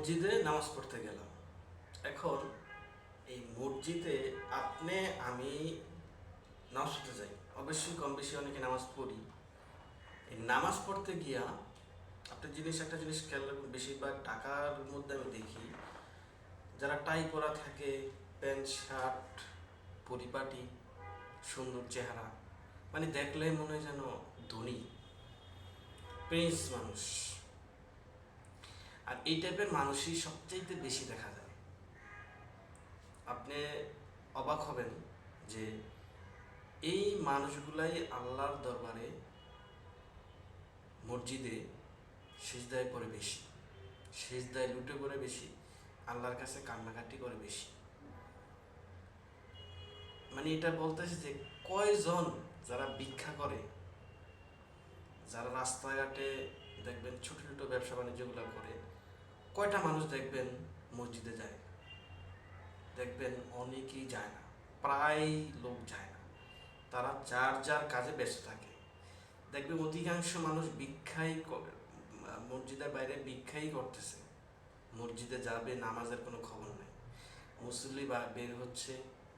মসজিদে নামাজ পড়তে গেলাম। এখন এই মসজিদে আপনি, আমি নামাজ পড়তে যাই। অবশ্যই কম বেশি অনেকে নামাজ পড়ি। এই নামাজ পড়তে গিয়া একটা জিনিস একটা জিনিস খেয়াল রাখুন, বেশিরভাগ টাকার মধ্যে আমি দেখি, যারা টাই পরা থাকে, প্যান্ট, শার্ট পরিপাটি সুন্দর চেহারা মানে দেখলে মনে হয় যেন ধনী, প্রিন্স মানুষ। আর এই টাইপের মানুষই সবচাইতে বেশি দেখা যায়। আপনি অবাক হবেন যে এই মানুষগুলাই আল্লাহর দরবারে মসজিদে সেজদায় পড়ে বেশি, সেজদায় লুটে পড়ে বেশি, আল্লাহর কাছে কান্নাকাটি করে বেশি। মানে এটা বলতেছে যে কয়জন যারা ভিক্ষা করে, যারা রাস্তাঘাটে দেখবেন ছোট ছোট ব্যবসা বাণিজ্যগুলো করে কয়টা মানুষ দেখবেন মসজিদে যায় দেখবেন অনেকেই যায় না, প্রায় লোক যায় না। তারা যার যার কাজে ব্যস্ত থাকে। দেখবেন অধিকাংশ মানুষ ভিক্ষাই মসজিদের বাইরে ভিক্ষাই করতেছে। মসজিদে যাবে, নামাজের কোনো খবর নেই। মুসল্লি বা বের হচ্ছে,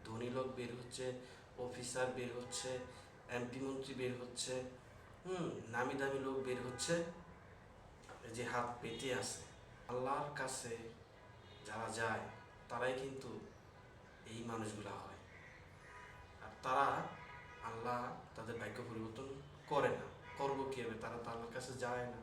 ধনী লোক বের হচ্ছে, অফিসার বের হচ্ছে, এমপি মন্ত্রী বের হচ্ছে, হুম, নামি দামি লোক বের হচ্ছে, যে হাত পেটে আছে। আল্লাহর কাছে যারা যায়, তারাই কিন্তু এই মানুষগুলা হয়। আর তারা আল্লাহ তাদের ভাগ্য পরিবর্তন করে না, করব কি হবে? তারা তো আল্লাহর কাছে যায় না।